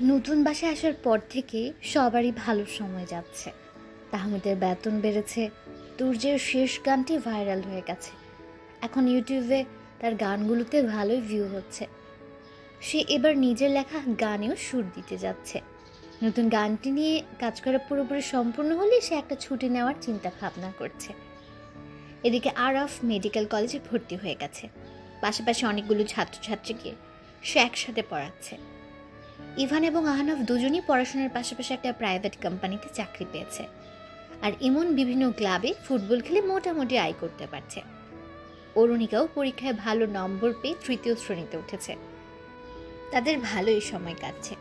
নতুন বাসায় আসার পর থেকে সবারই ভালো সময় যাচ্ছে। তাহমিদের বেতন বেড়েছে, তুর্যের শেষ গানটি ভাইরাল হয়ে গেছে। এখন ইউটিউবে তার গানগুলোতে ভালোই ভিউ হচ্ছে। সে এবার নিজের লেখা গানেও সুর দিতে যাচ্ছে। নতুন গানটি নিয়ে কাজ করা পুরোপুরি সম্পূর্ণ হলে সে একটা ছুটি নেওয়ার চিন্তা ভাবনা করছে। এদিকে আরফ মেডিকেল কলেজে ভর্তি হয়ে গেছে। পাশাপাশি অনেকগুলো ছাত্রছাত্রীকে সে একসাথে পড়াচ্ছে। ইভান এবং আহনাফ দুজনই পড়াশোনার পাশাপাশি একটা প্রাইভেট কোম্পানিতে চাকরি পেয়েছে। আর ইমন বিভিন্ন ক্লাবে ফুটবল খেলে মোটামুটি আয় করতে পারছে। অরুণিকাও পরীক্ষায় ভালো নম্বর পেয়ে তৃতীয় শ্রেণীতে উঠেছে। তাদের ভালোই সময় কাটছে।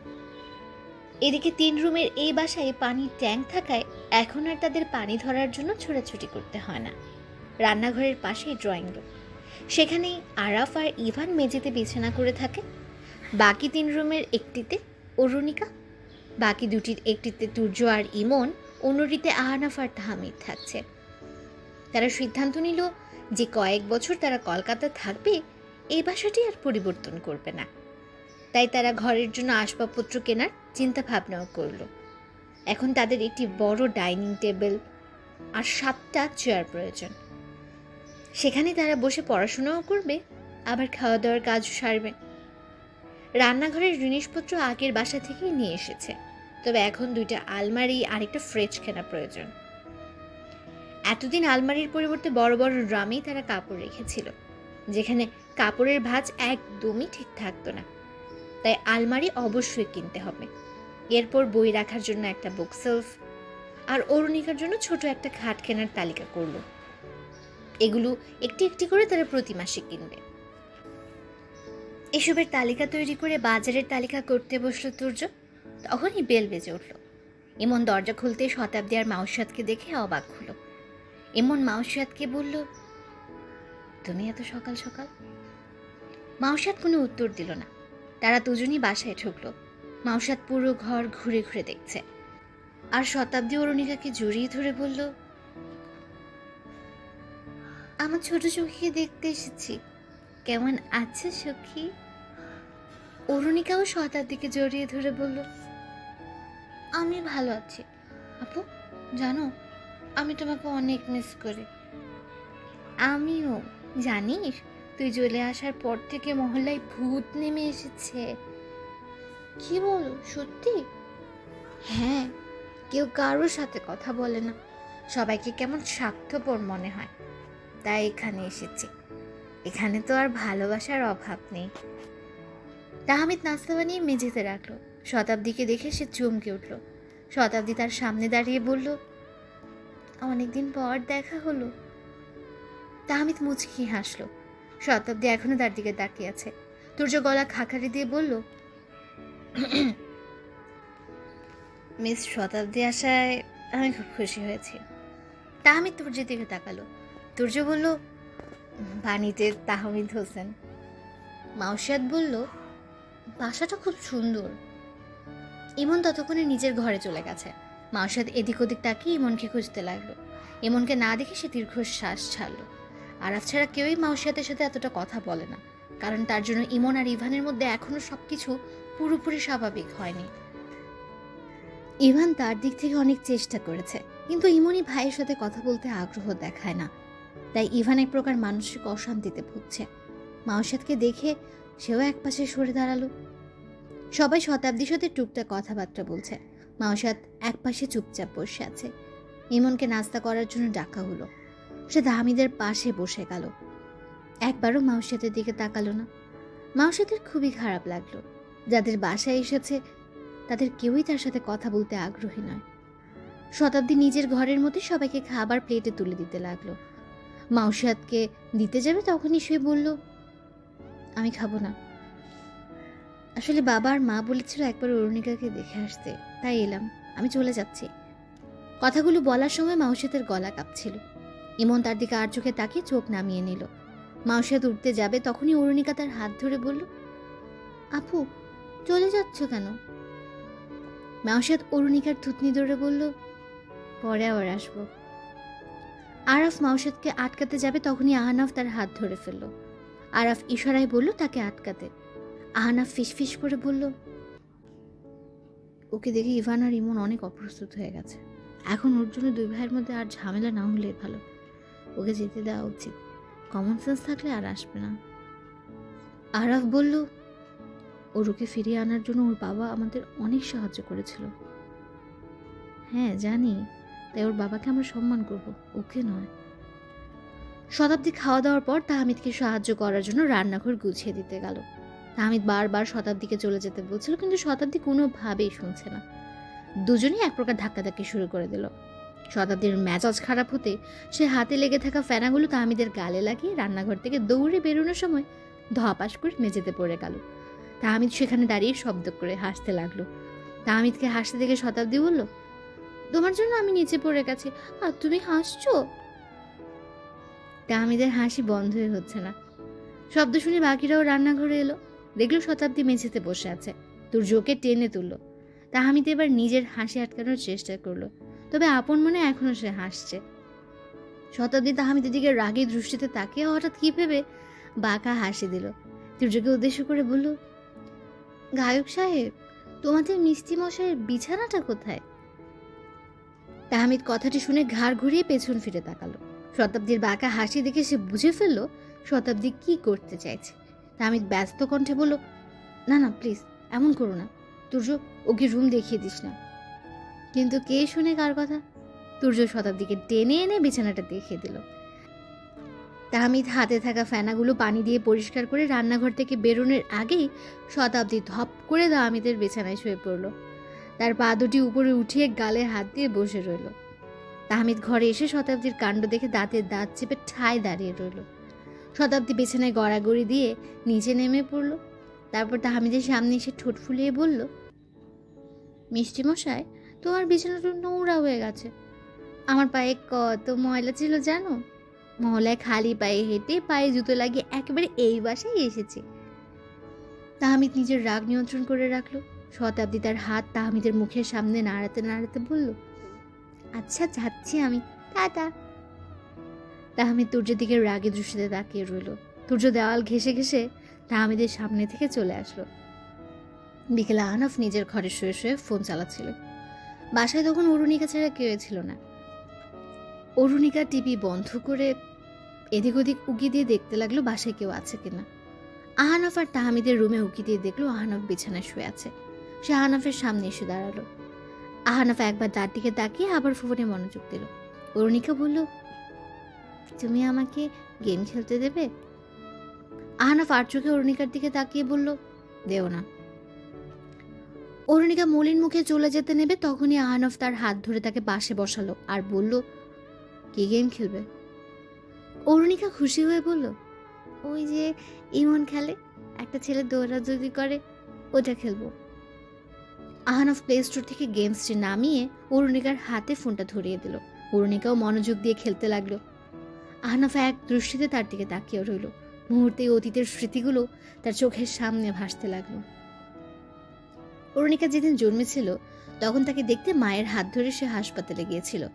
এদিকে তিন রুমের এই বাসায় পানির ট্যাঙ্ক থাকায় এখন আর তাদের পানি ধরার জন্য ছোটাছুটি করতে হয় না। রান্নাঘরের পাশেই ড্রয়িং রুম সেখানেই আরাফ আর ইভান মেঝেতে বিছানা করে থাকে। বাকি তিন রুমের একটিতে অরুণিকা? বাকি দুটির একটিতে তুর্য আর ইমন, অন্যটিতে আহনাফ আর তাহমিদ থাকছে। তারা সিদ্ধান্ত নিল যে কয়েক বছর তারা কলকাতা থাকবে, এই বাসাটি আর পরিবর্তন করবে না। তাই তারা ঘরের জন্য আসবাবপত্র কেনার চিন্তা ভাবনাও করল। এখন তাদের একটি বড় ডাইনিং টেবিল আর সাতটা চেয়ার প্রয়োজন। সেখানে তারা বসে পড়াশোনাও করবে, আবার খাওয়া দাওয়ার কাজও সারবে। রান্নাঘরের জিনিসপত্র আগের বাসা থেকেই নিয়ে এসেছে। তবে এখন দুইটা আলমারি আর একটা ফ্রিজ কেনা প্রয়োজন। এতদিন আলমারির পরিবর্তে বড় বড় ড্রামেই তারা কাপড় রেখেছিল, যেখানে কাপড়ের ভাঁজ একদমই ঠিক থাকতো না। তাই আলমারি অবশ্যই কিনতে হবে। এরপর বই রাখার জন্য একটা বুক সেলফ আর অরুণিকার জন্য ছোট একটা খাট কেনার তালিকা করল। এগুলো একটি একটি করে তারা প্রতি মাসে কিনবে। এসবের তালিকা তৈরি করে বাজারের তালিকা করতে বসল তুর্য। তখনই বেল বেজে উঠল। এমন দরজা খুলতে শতাব্দী আর মাউসাদকে দেখে অবাক হলো। এমন মাউসাদকে বলল, তুমি এত সকাল সকাল? মাউসাদ কোনো উত্তর দিল না। তারা দুজনই বাসায় ঢুকলো। মাউসাদ পুরো ঘর ঘুরে ঘুরে দেখছে। আর শতাব্দী অরুণিকাকে জড়িয়ে ধরে বলল, আমার ছোট সখীকে দেখতে এসেছি। কেমন আছে সখী? অরুণিকাও শতাব্দীকে জড়িয়ে ধরে বলল, আমি ভালো আছি। আপু, জানো, আমি তোমাকে অনেক মিস করি। আমিও, জানিস, তুই চলে আসার পর থেকে মহল্লায় ভূত নেমে এসেছে। কি বলো, সত্যি? হ্যাঁ কেউ কারোর সাথে কথা বলে না। সবাইকে কেমন স্বার্থপর মনে হয়। তাই এখানে এসেছি। এখানে তো আর ভালোবাসার অভাব নেই। তাহমিদ নাস্তা বানিয়ে মেঝেতে রাখল। শতাব্দীকে দেখে সে চমকে উঠল। শতাব্দী তার সামনে দাঁড়িয়ে বলল অনেকদিন পর দেখা হলো। তাহমিদ মুচকি হাসলো। শতাব্দী এখনও তার দিকে তাকিয়ে আছে। তুর্য গলা খাখারি দিয়ে বলল মিস শতাব্দী আসায় আমি খুব খুশি হয়েছি। তাহমিদ তুর্যের দিকে তাকালো। তুর্য বলল বাণীতে তাহমিদ হোসেন। মাউসাদ বলল বাসাটা খুব সুন্দর। ইমন ততক্ষণে নিজের ঘরে চলে গেছে। মাউসাদ এদিক ওদিক তাকিয়ে ইমনকে খুঁজতে লাগল। ইমনকে না দেখে সে দীর্ঘশ্বাস ছাড়লো। আরাফ ছাড়া কেউই মাউসাদের সাথে এতটা কথা বলে না। কারণ তার জন্য ইমন আর ইভানের মধ্যে এখনও সবকিছু পুরোপুরি স্বাভাবিক হয়নি। ইভান তার দিক থেকে অনেক চেষ্টা করেছে, কিন্তু ইমনই ভাইয়ের সাথে কথা বলতে আগ্রহ দেখায় না। তাই ইভান এক প্রকার মানসিক অশান্তিতে ভুগছে। মাওসাদকে দেখে সেও এক পাশে সরে দাঁড়াল। সবাই শতাব্দীর সাথে টুকটাক কথাবার্তা বলছে। মাওসাদ এক পাশে চুপচাপ বসে আছে। ইমনকে নাস্তা করার জন্য ডাকা হলো। সে দামিদের পাশে বসে গেল। একবারও মাউসাদের দিকে তাকালো না। মাউসাদের খুবই খারাপ লাগল। যাদের বাসায় এসেছে, তাদের কেউই তার সাথে কথা বলতে আগ্রহী নয়। শতাব্দী নিজের ঘরের মধ্যে সবাইকে খাবার প্লেটে তুলে দিতে লাগল। মাউসাদকে দিতে যাবে তখনই সে বলল আমি খাব না। আসলে বাবা আর মা বলেছিল একবার অরুণিকাকে দেখে আসতে। তাই এলাম। আমি চলে যাচ্ছি। কথাগুলো বলার সময় মাউসাদের গলা কাঁপছিল। ইমন তার দিকে আর চোখে তাকিয়ে চোখ নামিয়ে নিল। মাউসাদ উঠতে যাবে তখনই অরুণিকা তার হাত ধরে বলল, আপু, চলে যাচ্ছ কেন? মাউসাদ অরুণিকার থুতনি ধরে বলল, পরে আবার আসব। আরফ মাউসাদকে আটকাতে যাবে তখনই আহনাফ তার হাত ধরে ফেলল। আরাফ ইশারায় বলল, তাকে আটকাতে। আহনাফ ফিসফিস করে বলল, ওকে দেখে ইভান আর ইমন অনেক অপ্রস্তুত হয়ে গেছে। এখন ওর জন্য দুই ভাইয়ের মধ্যে আর ঝামেলা না হলে ভালো। ওকে যেতে দেওয়া উচিত। কমন সেন্স থাকলে আর আসবে না। আরাফ বলল, ওর ওকে ফিরিয়ে আনার জন্য ওর বাবা আমাদের অনেক সাহায্য করেছিল। হ্যাঁ জানি। তাই ওর বাবাকে আমরা সম্মান করব। ওকে নয়। শতাব্দী খাওয়া দাওয়ার পর তাহমিদকে সাহায্য করার জন্য রান্নাঘর গুছিয়ে দিতে গেল। তাহমিদ বারবার শতাব্দীকে চলে যেতে বলছিল, কিন্তু শতাব্দী কোনোভাবেই শুনছে না। দুজনেই এক প্রকার ধাক্কাধাক্কি শুরু করে দিল। শতাব্দীর মেজাজ খারাপ হতে সে হাতে লেগে থাকা ফেনাগুলো তাহমিদের গালে লাগিয়ে রান্নাঘর থেকে দৌড়ে বেরোনোর সময় ধপাস করে মেঝেতে পড়ে গেল। তাহমিদ সেখানে দাঁড়িয়ে শব্দ করে হাসতে লাগল। তাহমিদকে হাসতে দেখে শতাব্দী বলল, তোমার জন্য আমি নিচে পড়ে গেছি। আর তুমি হাসছো? তাহমিদের হাসি বন্ধই হচ্ছে না। শব্দ শুনে বাকিরাও রান্নাঘরে এলো। দেখল শতাব্দী মেঝেতে বসে আছে। দুর্যোগকে টেনে তুললো। তাহামিদ এবার নিজের হাসি আটকানোর চেষ্টা করল। তবে আপন মনে এখনও সে হাসছে। শতাব্দী তাহামিদের দিকে রাগী দৃষ্টিতে তাকিয়ে হঠাৎ কি ভেবে বাঁকা হাসি দিল। দুর্যোগকে উদ্দেশ্য করে বলল, গায়ক সাহেব, তোমাদের মিষ্টি মশাইয়ের বিছানাটা কোথায়? তাহামিদ কথাটি শুনে ঘাড় ঘুরিয়ে পেছন ফিরে তাকালো। শতাব্দীর বাঁকা হাসি দেখে সে বুঝে ফেলল শতাব্দী কি করতে চাইছে। তাহমিদ ব্যস্ত কণ্ঠে বলল, না না প্লিজ এমন করো না। তুর্য, ওকে রুম দেখিয়ে দিস না। কিন্তু কে শুনে কার কথা? তুর্য শতাব্দীকে টেনে এনে বিছানাটা দেখিয়ে দিল। তাহমিদ হাতে থাকা ফেনাগুলো পানি দিয়ে পরিষ্কার করে রান্নাঘর থেকে বেরোনোর আগেই শতাব্দী ধপ করে তাহমিদের বিছানায় শুয়ে পড়ল। তার পা দুটি উপরে উঠিয়ে গালে হাত দিয়ে বসে রইল। তাহমিদ ঘরে এসে শতাব্দীর কাণ্ড দেখে দাঁতের দাঁত চেপে ঠায় দাঁড়িয়ে রইল। শতাব্দী বিছানায় গড়াগড়ি দিয়ে নিচে নেমে পড়ল। তারপর তাহমিদের সামনে এসে ঠোঁট ফুলিয়ে বলল, মিষ্টি মশাই, তোমার বিছানাটা নোংরা হয়ে গেছে। আমার পায়ে কত ময়লা ছিল জানো? মহলায় খালি পায়ে হেঁটে পায়ে জুতো লাগিয়ে একেবারে এই বাসায় এসেছে। তাহমিদ নিজের রাগ নিয়ন্ত্রণ করে রাখল। শতাব্দী তার হাত তাহমিদের মুখের সামনে নাড়াতে নাড়াতে বলল আচ্ছা যাচ্ছি আমি। টাটা। তাহমিদ তুর্যের দিকে রাগে দৃষ্টিতে তাকিয়ে রইল। তুর্য দেওয়াল ঘেসে ঘেসে তাহমিদের সামনে থেকে চলে আসলো। বিকেলে আনফ নিজের ঘরে শুয়ে শুয়ে ফোন চালাচ্ছিল। বাসায় তখন অরুণিকা ছাড়া কেউ ছিল না। অরুণিকা টিভি বন্ধ করে এদিক ওদিক উকি দিয়ে দেখতে লাগল বাসায় কেউ আছে কিনা। আহানফ আর তাহমিদের রুমে উকি দিয়ে দেখল আহানফ বিছানায় শুয়ে আছে। সে আহানফের সামনে এসে দাঁড়াল। আহানফ একবার তার দিকে তাকিয়ে আবার ফোনে মনোযোগ দিল। অরুণিকা বলল, তুমি আমাকে গেম খেলতে দেবে? আহানফ আর চোখে অরুণিকার দিকে তাকিয়ে বলল, দেও না। অরুণিকা মলিন মুখে চলে যেতে নেবে তখনই আহানফ তার হাত ধরে তাকে পাশে বসালো আর বলল, কি গেম খেলবে? অরুণিকা খুশি হয়ে বলল, ওই যে ইমন খেলে, একটা ছেলে দৌড়াদৌড়ি করে, ওটা খেলব। আহানফ প্লে স্টোর থেকে গেমসটি নামিয়ে অরুণিকার হাতে ফোনটা ধরিয়ে দিল। অরুণিকাও মনোযোগ দিয়ে খেলতে লাগল। আহনাফ এক দৃষ্টিতে তার দিকে তাকিয়ে রইল। মুহূর্তে অতীতের স্মৃতিগুলো তার চোখের সামনে ভাসতে লাগল। অরুণিকা যেদিন জন্মেছিল, তখন তাকে দেখতে মায়ের হাত ধরে সে হাসপাতালে গিয়েছিল।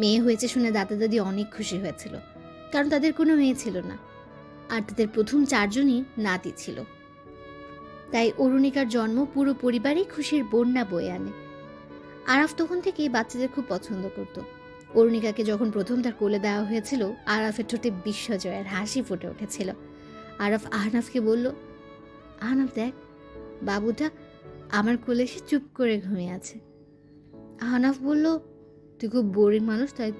মেয়ে হয়েছে শুনে দাদা দাদি অনেক খুশি হয়েছিল। কারণ তাদের কোনো মেয়ে ছিল না। আর তাদের প্রথম চারজনই নাতি ছিল। তাই অরুণিকার জন্ম পুরো পরিবারই খুশির বন্যা বয়ে আনে। আরাফ তখন থেকেই বাচ্চাদের খুব পছন্দ করত। অরুণিকাকে যখন প্রথম তার কোলে দেওয়া হয়েছিল, আরাফের ঠোঁটে বিশ্বজয়ের হাসি ফুটে উঠেছিল। আরাফ আহনাফকে বলল, আহনাফ দেখ, বাবুটা আমার কোলে এসে চুপ করে ঘুমিয়ে আছে। আহনাফ বলল, তুই খুব বোরিং মানুষ, তাই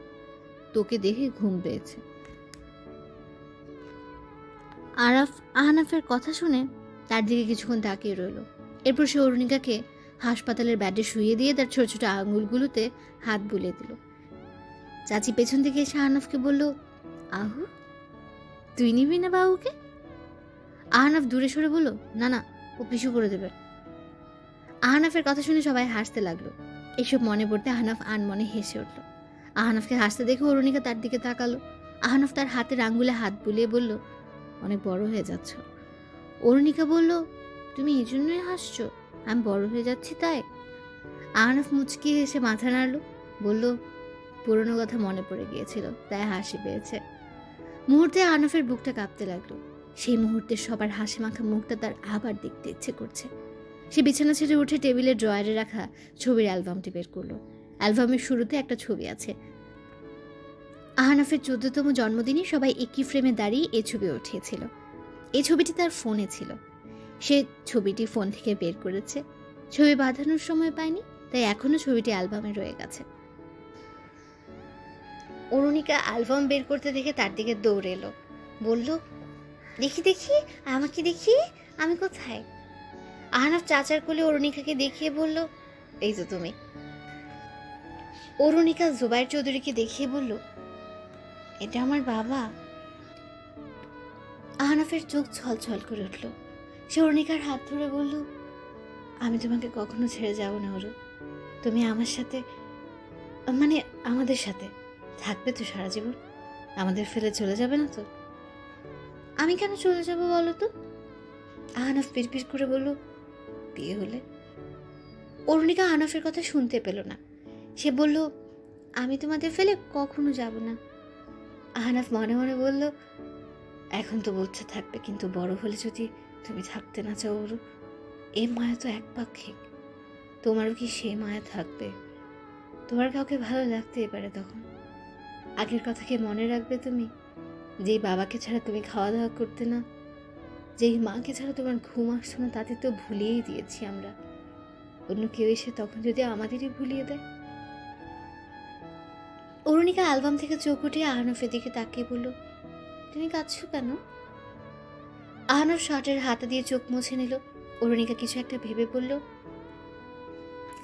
তোকে দেখে ঘুম পেয়েছে। আরাফ আহনাফের কথা শুনে তার দিকে কিছুক্ষণ তাকিয়ে রইল। এরপর সে অরুণিকাকে হাসপাতালের ব্যাডে শুয়ে দিয়ে তার ছোট ছোট আঙুলগুলোতে হাত বুলিয়ে দিল। চাচি পেছন থেকে এসে আহনাফকে বলল, আহু, তুই নিবি না বাবুকে? আহনাফ দূরে সরে বলল, না না, ও পিছু করে দেবে। আহনাফের কথা শুনে সবাই হাসতে লাগল। এসব মনে পড়তে আহনাফ আনমনে হেসে উঠল। আহনাফকে হাসতে দেখে অরুণিকা তার দিকে তাকালো। আহনাফ তার হাতের আঙ্গুলে হাত বুলিয়ে বলল, অনেক বড় হয়ে যাচ্ছ। অরুণিকা বলল, তুমি এই জন্যই হাসছো? আমি বড় হয়ে যাচ্ছি তাই? আহনাফ মুচকি এসে মাথা নাড়ল, বলল, পুরনো কথা মনে পড়ে গিয়েছিল, তাই হাসি পেয়েছে। মুহূর্তে আহনাফের বুকটা কাঁপতে লাগল। সেই মুহূর্তে সবার হাসি মাখা মুখটা তার আবার দেখতে ইচ্ছে করছে। সে বিছানা ছেড়ে উঠে টেবিলের ড্রয়ারে রাখা ছবির অ্যালবামটি বের করল। অ্যালবামের শুরুতে একটা ছবি আছে। আহানাফের চোদ্দতম জন্মদিনে সবাই একই ফ্রেমে দাঁড়িয়ে এই ছবি উঠিয়েছিল। এই ছবিটি তার ফোনে ছিল। সে ছবিটি ফোন থেকে বের করেছে। ছবি বাঁধানোর সময় পায়নি, তাই এখনও ছবিটি অ্যালবামে রয়ে গেছে। অরুণিকা অ্যালবাম বের করতে দেখে তার দিকে দৌড়ে এলো। বলল, দেখি দেখি, আমাকে দেখি, আমি কোথায়? আহনাফ চাচার কোলে অরুণিকাকে দেখিয়ে বলল, এই তো তুমি। অরুণিকা জুবাইর চৌধুরীকে দেখিয়ে বলল, এটা আমার বাবা। আহনাফের চোখ ছলছল করে উঠল। সে অরুণিকার হাত ধরে বলল, আমি তোমাকে কখনো ছেড়ে যাব না ওরু তুমি আমার সাথে মানে আমাদের সাথে থাকবে তো সারা জীবন। আমাদের ফেলে চলে যাবে না তো? আমি কেন চলে যাব বলো তো? আহনাফ পিরপির করে বলল, বিয়ে হলে? অরুণিকা আহনাফের কথা শুনতে পেল না। সে বলল, আমি তোমাদের ফেলে কখনো যাব না। আহনাফ মনে মনে বলল এখন তো বলছে থাকবে, কিন্তু বড় হলে যদি তুমি থাকতে না চাও ওর এই মায়া তো এক একপাক্ষিক তোমারও কি সে মায়া থাকবে? তোমার কাউকে ভালো লাগতেই পারে তখন। আগের কথা কি মনে রাখবে তুমি, যেই বাবাকে ছাড়া তুমি খাওয়া দাওয়া করতে না, যেই মাকে ছাড়া তোমার ঘুম আসতো না, তাতে তো ভুলিয়েই দিয়েছি আমরা। অন্য কেউ এসে তখন যদি আমাদেরই ভুলিয়ে দেয়? অরুণিকা অ্যালবাম থেকে চোখ উঠিয়ে আহনফের দিকে তাকিয়ে বলল তুমি কাঁদছো কেন? আহনফ শার্টের হাতা দিয়ে চোখ মুছে নিল। অরুণিকা কিছু একটা ভেবে বলল,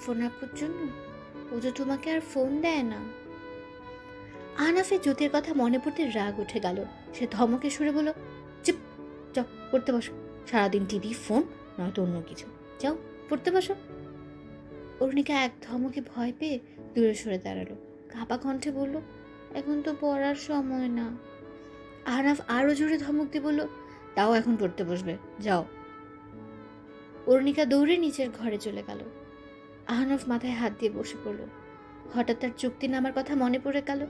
ফোন আপুর জন্য? ও তো তোমাকে আর ফোন দেয় না। আহনাফের জ্যোতির কথা মনে পড়তে রাগ উঠে গেল। সে ধমকে সুরে বলল, চুপ চপ পড়তে বসো। সারাদিন টিভি ফোন, নয়তো অন্য কিছু। যাও, পড়তে বসো। অরুণিকা এক ধমকে ভয় পেয়ে দূরে সরে দাঁড়াল। কাপা কণ্ঠে বলল, এখন তো পড়ার সময় না। আহনাফ আরও জোরে ধমক দিয়ে বলল, তাও এখন পড়তে বসবে, যাও। অরুণিকা দৌড়ে নিচের ঘরে চলে গেল। আহনাফ মাথায় হাত দিয়ে বসে পড়ল। হঠাৎ তার চুক্তি নামার কথা মনে পড়ে গেল।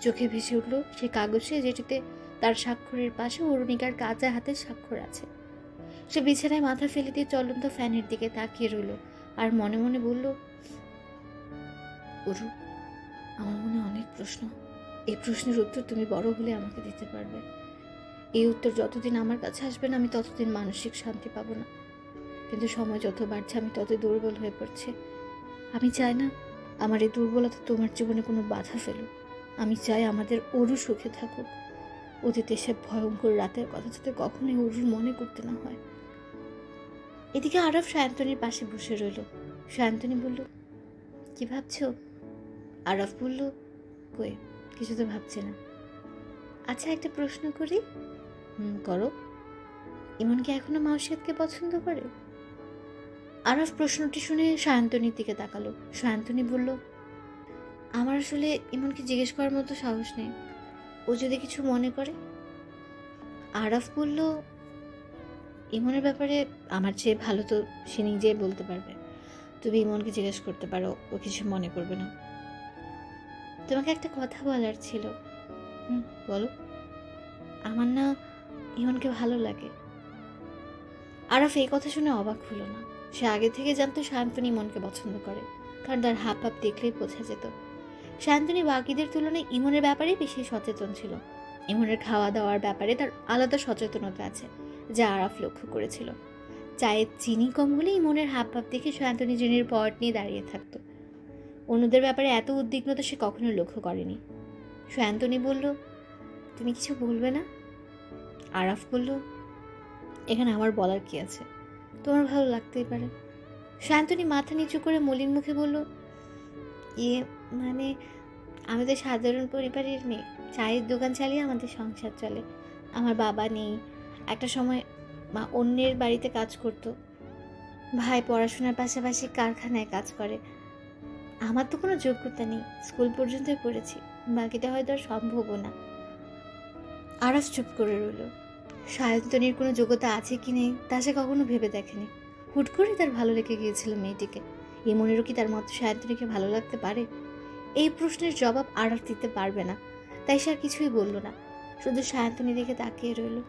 চোখে ভেসে উঠল সে কাগজে যেটিতে তার স্বাক্ষরের পাশে অরুণিকার কাঁচা হাতের স্বাক্ষর আছে। সে বিছানায় মাথা ফেলে দিয়ে চলন্ত ফ্যানের দিকে তাকিয়ে রইল আর মনে মনে বলল, অরু, আমার মনে অনেক প্রশ্ন। এই প্রশ্নের উত্তর তুমি বড় হলে আমাকে দিতে পারবে। এই উত্তর যতদিন আমার কাছে আসবে না, আমি ততদিন মানসিক শান্তি পাবো না। কিন্তু সময় যত বাড়ছে, আমি তত দুর্বল হয়ে পড়ছি। আমি চাই না আমার এই দুর্বলতা তোমার জীবনে কোনো বাধা ফেলুক। আমি চাই আমাদের অরু সুখে থাকুক। অতীতে সে ভয়ঙ্কর রাতের কথা যাতে কখনোই অরুর মনে করতে না হয়। এদিকে আরব সায়ন্তনীর পাশে বসে রইল। সায়ন্তনী বলল, কি ভাবছ? আরব বলল, কই? কিছু তো ভাবছি না আচ্ছা একটা প্রশ্ন করি। হুম করো। ইমন কি এখনও মাউসিয়াতকে পছন্দ করে? আরব প্রশ্নটি শুনে সায়ন্তনীর দিকে তাকালো। সায়ন্তনী বলল আমার আসলে ইমনকে জিজ্ঞেস করার মতো সাহস নেই। ও যদি কিছু মনে করে? আরফ বলল ইমনের ব্যাপারে আমার চেয়ে ভালো তো সে নিজেই বলতে পারবে। তুমি ইমনকে জিজ্ঞেস করতে পারো ও কিছু মনে করবে না। তোমাকে একটা কথা বলার ছিল। হুম, বলো। আমার না ইমনকে ভালো লাগে। আরফ এই কথা শুনে অবাক হলো না। সে আগে থেকে জানতো শান্তনী ইমনকে পছন্দ করে, কারণ তার হাব ভাব দেখলেই বোঝা যেত। শান্তনী বাকিদের তুলনায় ইমনের ব্যাপারে বেশি সচেতন ছিল। ইমনের খাওয়া দাওয়ার ব্যাপারে তার আলাদা সচেতনতা আছে, যা আরাফ লক্ষ্য করেছিল। চায়ের চিনি কম হলে ইমনের হাব ভাব দেখে শান্তনী জিনির পট নিয়ে দাঁড়িয়ে থাকতো। অন্যদের ব্যাপারে এত উদ্বিগ্নতা সে কখনো লক্ষ্য করেনি। শান্তনী বলল, তুমি কিছু বলবে না? আরাফ বলল, এখানে আমার বলার কি আছে? তোমার ভালো লাগতেই পারে। শান্তনী মাথা নিচু করে মলিন মুখে বলল ইয়ে মানে আমাদের সাধারণ পরিবারের মেয়ে, চায়ের দোকান চালিয়ে আমাদের সংসার চলে। আমার বাবা নেই। একটা সময় মা অন্যের বাড়িতে কাজ করতো। ভাই পড়াশোনার পাশাপাশি কারখানায় কাজ করে। আমার তো কোনো যোগ্যতা নেই। স্কুল পর্যন্তই পড়েছি। বাকিটা হয়তো আর সম্ভবও না। আরস চুপ করে রইল। সায়ন্তনীর কোনো যোগ্যতা আছে কি নেই, তা সে কখনো ভেবে দেখেনি। হুট করে তার ভালো লেগে গিয়েছিল মেয়েটিকে। ইমনেরও কি তার মতো সায়ন্তনীকে ভালো লাগতে পারে? এই প্রশ্নের জবাব আড়ার দিতে পারবে না। তাই সে আর কিছুই বলল না। শুধু সায়ন্তনী দিকে তাকিয়ে রইল।